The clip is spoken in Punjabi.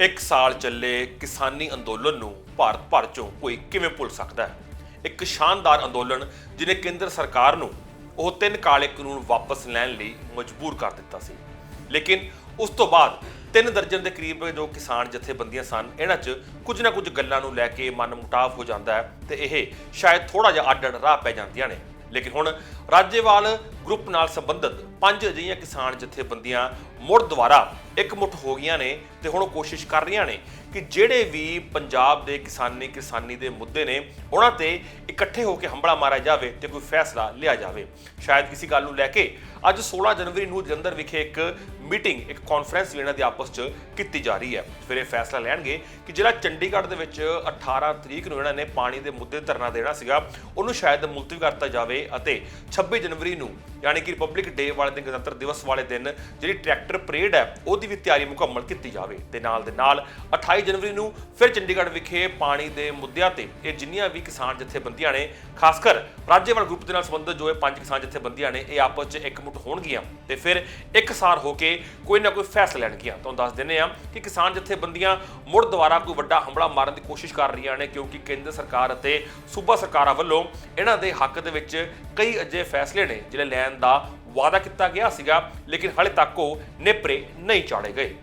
ਇੱਕ ਸਾਲ ਚੱਲੇ ਕਿਸਾਨੀ ਅੰਦੋਲਨ ਨੂੰ ਭਾਰਤ ਭਰ ਚੋਂ ਕੋਈ ਕਿਵੇਂ ਭੁੱਲ ਸਕਦਾ ਹੈ? ਇੱਕ ਸ਼ਾਨਦਾਰ ਅੰਦੋਲਨ ਜਿਨੇ ਕੇਂਦਰ ਸਰਕਾਰ ਨੂੰ ਉਹ ਤਿੰਨ ਕਾਲੇ ਕਾਨੂੰਨ ਵਾਪਸ ਲੈਣ ਲਈ ਮਜਬੂਰ ਕਰ ਦਿੱਤਾ ਸੀ। ਲੇਕਿਨ ਉਸ ਤੋਂ ਬਾਅਦ ਤਿੰਨ ਦਰਜਨ ਦੇ ਕਰੀਬ ਜੋ ਕਿਸਾਨ ਜਥੇਬੰਦੀਆਂ ਸਨ, ਇਹਨਾਂ 'ਚ ਕੁਝ ਨਾ ਕੁਝ ਗੱਲਾਂ ਨੂੰ ਲੈ ਕੇ ਮਨਮੁਟਾਵ ਹੋ ਜਾਂਦਾ ਹੈ ਤੇ ਇਹ ਸ਼ਾਇਦ ਥੋੜਾ ਜਿਹਾ ਅੱਡ ਅੱਡ ਰਾਹ ਪੈ ਜਾਂਦੀਆਂ ਨੇ। ਲੇਕਿਨ ਹੁਣ ਰਾਜੇਵਾਲ ਗਰੁੱਪ ਨਾਲ ਸੰਬੰਧਿਤ ਪੰਜ ਅਜਿਹੀਆਂ ਕਿਸਾਨ ਜਥੇਬੰਦੀਆਂ ਮੁੜ ਦੁਬਾਰਾ ਇਕਮੁੱਠ ਹੋ ਗਈਆਂ ਨੇ ਤੇ ਹੁਣ ਉਹ ਕੋਸ਼ਿਸ਼ ਕਰ ਰਹੀਆਂ ਨੇ ਕਿ ਜਿਹੜੇ ਵੀ ਪੰਜਾਬ ਦੇ ਕਿਸਾਨੀ ਕਿਸਾਨੀ ਦੇ ਮੁੱਦੇ ਨੇ, ਉਹਨਾਂ ਤੇ ਇਕੱਠੇ ਹੋ ਕੇ ਹੰਬੜਾ ਮਾਰਿਆ ਜਾਵੇ ਤੇ ਕੋਈ ਫੈਸਲਾ ਲਿਆ ਜਾਵੇ। ਸ਼ਾਇਦ ਕਿਸੇ ਗੱਲ ਨੂੰ ਲੈ ਕੇ ਅੱਜ 16 ਜਨਵਰੀ ਨੂੰ ਜਲੰਧਰ ਵਿਖੇ ਇੱਕ ਮੀਟਿੰਗ, ਇੱਕ ਕਾਨਫਰੰਸ ਵੀ ਇਹਨਾਂ ਦੀ ਆਪਸ 'ਚ ਕੀਤੀ ਜਾ ਰਹੀ ਹੈ। ਫਿਰ ਇਹ ਫੈਸਲਾ ਲੈਣਗੇ ਕਿ ਜਿਹੜਾ ਚੰਡੀਗੜ੍ਹ ਦੇ ਵਿੱਚ 18 ਤਰੀਕ ਨੂੰ ਇਹਨਾਂ ਨੇ ਪਾਣੀ ਦੇ ਮੁੱਦੇ ਧਰਨਾ ਦੇਣਾ ਸੀਗਾ, ਉਹਨੂੰ ਸ਼ਾਇਦ ਮੁਲਤਵੀ ਕਰਤਾ ਜਾਵੇ ਅਤੇ 26 ਜਨਵਰੀ ਨੂੰ, ਯਾਨੀ ਕਿ ਰਿਪਬਲਿਕ ਡੇ ਵਾਲੇ ਦਿਨ, ਗਣਤੰਤਰ ਦਿਵਸ ਵਾਲੇ ਦਿਨ, ਜਿਹੜੀ ਟਰੈਕਟਰ ਪਰੇਡ ਹੈ, ਉਹਦੀ ਵੀ ਤਿਆਰੀ ਮੁਕੰਮਲ ਕੀਤੀ ਜਾਵੇ। ਤੇ ਨਾਲ ਦੇ ਨਾਲ 28 ਜਨਵਰੀ ਨੂੰ ਫਿਰ ਚੰਡੀਗੜ੍ਹ ਵਿਖੇ ਪਾਣੀ ਦੇ ਮੁੱਦਿਆਂ ਤੇ ਇਹ ਜਿੰਨੀਆਂ ਵੀ ਕਿਸਾਨ ਜਥੇਬੰਦੀਆਂ ਨੇ ਖਾਸ ਕਰ ਰਾਜੇਵਾਲ ਗਰੁੱਪ ਦੇ ਨਾਲ ਸੰਬੰਧਿਤ ਜੋ ਇਹ ਪੰਜ ਕਿਸਾਨ ਜਥੇਬੰਦੀਆਂ ਨੇ, ਇਹ ਆਪਸ 'ਚ ਇਕਮੁੱਠ ਹੋਣਗੀਆਂ ਤੇ ਫਿਰ ਇੱਕਸਾਰ ਹੋ ਕੇ ਕੋਈ ਨਾ ਕੋਈ ਫੈਸਲਾ ਲੈਣਗੀਆਂ। ਤੁਹਾਨੂੰ ਦੱਸ ਦਿੰਦੇ ਆ ਕਿ ਕਿਸਾਨ ਜਥੇਬੰਦੀਆਂ ਮੁੜ ਦੁਬਾਰਾ ਕੋਈ ਵੱਡਾ ਹਮਲਾ ਮਾਰਨ ਦੀ ਕੋਸ਼ਿਸ਼ ਕਰ ਰਹੀਆਂ ਨੇ, ਕਿਉਂਕਿ ਕੇਂਦਰ ਸਰਕਾਰ ਅਤੇ ਸੂਬਾ ਸਰਕਾਰਾਂ ਵੱਲੋਂ ਇਹਨਾਂ ਦੇ ਹੱਕ ਦੇ ਵਿੱਚ ਕਈ ਅਜਿਹੇ ਫੈਸਲੇ ਨੇ, ਜਿਹੜੇ ਲੈਣ ਦਾ ਵਾਅਦਾ ਕੀਤਾ ਗਿਆ ਸੀਗਾ ਲੇਕਿਨ ਹਾਲੇ ਤੱਕ ਉਹ ਨੇਪਰੇ ਨਹੀਂ ਚਾੜੇ ਗਏ।